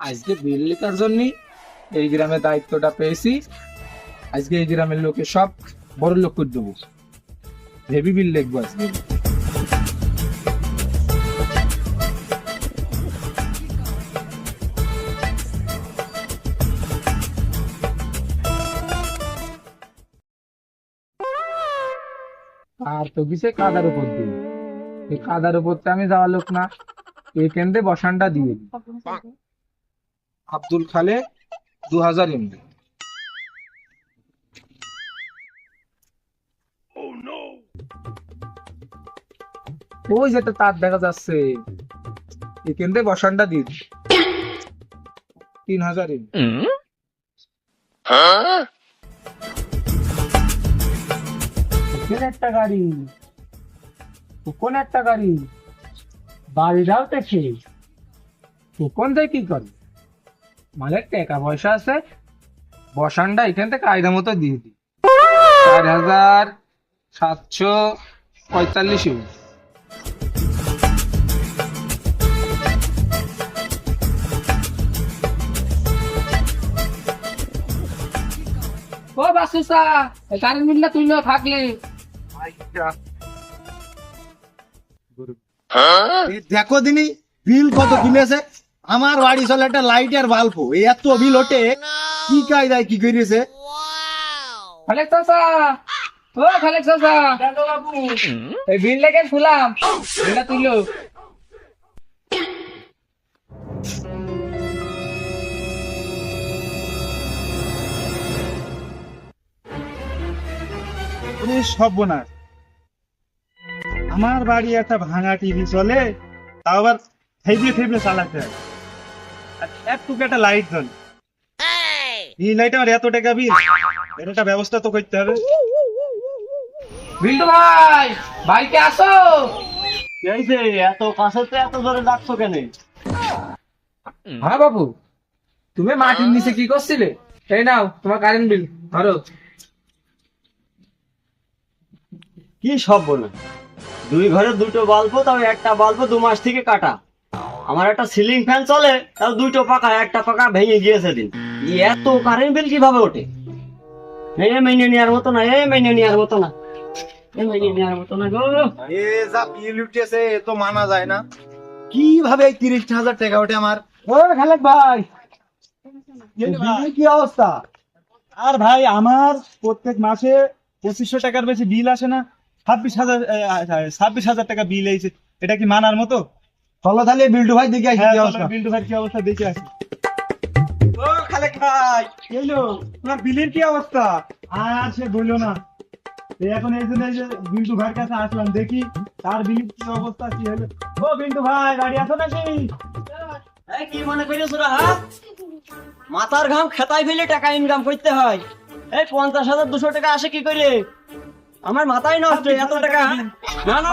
আজকে বিল লেখার জন্য এই গ্রামে দায়িত্বটা পেয়েছি। আজকে এই গ্রামের লোকে সব বড় লোক করে দেবো। হেভি বিল লিখব আজকে। আর তো কিসে কাদার উপর দিই এই কাদার উপর তো আমি যাওয়া লোক না। এই কেন্দ্রে বসানটা দিয়ে আব্দুল খালে দু হাজার এমবি ওই যেটা তার দেখা যাচ্ছে। কেন্দ্রে বসানটা দিই তিন হাজার একটা গাড়ি? কোন একটা গাড়ি? বাড়িটাও দেখি কোন থেকে কি করে? মালের টাকা পয়সা আছে, বসানটা এখান থেকে কায়দা মতো দিয়ে দিই। চার হাজার সাতশো পঁয়তাল্লিশ ইউজ ও বাসুসা কারেন্ট বিলটা তুললেও থাকলে। দেখো দিনি বিল কত কিনেছে? আমার বাড়ি চলে একটা লাইট আর বাল্ব এত বিল ওঠে। কি কায়দায় কি করেছে খালেক চাচা। ও খালেক চাচা। এই বিল লেগে ফুলাম বিলটা তুললো সর্বনাশ। আমার বাড়ি একটা ভাঙা টিভি চলে তাও আবার থেবলে থেবলে চালাতে হয়। আর একটু লাইট এই লাইট আমার এত টাকা বিল এর একটা ব্যবস্থা তো করতে হবে। বিল্টু ভাই বাইকে আসো। এই যে এত কাছে তো এত জোরে ডাকছো কেন? হ্যাঁ বাবু তুমি মাটির নিচে কি করছিলে? এই নাও তোমার কারেন্ট বিল ধরো। কি সব বলে? দুই ঘরে দুটো বাল্ব তাও একটা বাল্ব দু মাস থেকে কাটা। আমার একটা সিলিং ফ্যান চলে তাও দুটো পাকা একটা পাকা ভেঙে গিয়েছে দিন। এত কারেন্ট বিল কীভাবে ওঠে? এ মেনে নেওয়ার মতো না এ মেনে নেওয়ার মতো না এ মেনে নেওয়ার মতো না গো। এ যা বিল উঠেছে এ তো মানা যায় না। কীভাবে এই তিরিশ হাজার টাকা ওঠে আমার? ও খালেক ভাই কি অবস্থা? আর ভাই আমার প্রত্যেক মাসে পঁচিশশো টাকার বেশি বিল আসে না। ছাব্বিশ হাজার ছাব্বিশ হাজার টাকা বিল এইছে এটা কি মানার মতো? চলো তাহলে বিল্টু ভাই দেখে আসি বিল্টু ভাই কি অবস্থা দেখে আসি। ও খালেক ভাই এলো তোমার বিলের কি অবস্থা? আর সে বলল না। এখন এই জন্য বিল্টু ভাইয়ের কাছে আসলাম দেখি তার বিলের কি অবস্থা কি হলো। ও বিল্টু ভাই গাড়ি আছো নাকি? কি মনে করিস হ্যাঁ মাথার ঘাম খেতায় ফেলে টাকা ইনকাম করতে হয়। এই পঞ্চাশ হাজার দুশো টাকা আসে কি করে আমার মাথায় নষ্ট এত টাকা? না না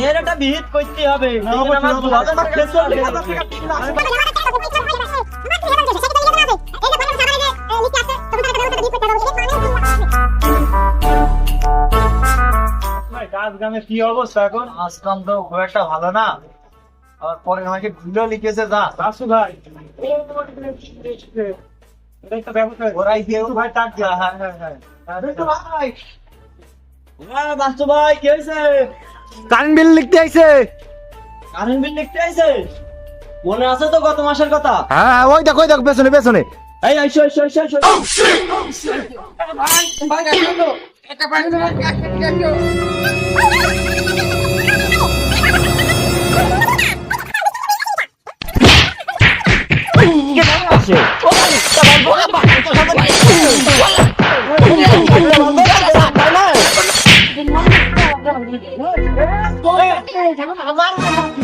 এর একটা বিহিত করতে হবে। কি অবস্থা এখন? তো খুব একটা ভালো না। আর পরে আমাকে লিখেছে যা। ভাই। এটাই ওরাই দিয়ে ভাই টাক হ্যাঁ হ্যাঁ হ্যাঁ বিট্টু ভাই হ্যাঁ, বাস্তু ভাই কি হয়েছে কারেন্ট বিল লিখতে আইছে কারেন্ট বিল লিখতে আইছে মনে আছে তো গত মাসের কথা হ্যাঁ ওই দেখো ওই দেখো পেছনে পেছনে এই আইসো আইসো আইসো আইসো ভাই ভাই পানি একটা দিও আছে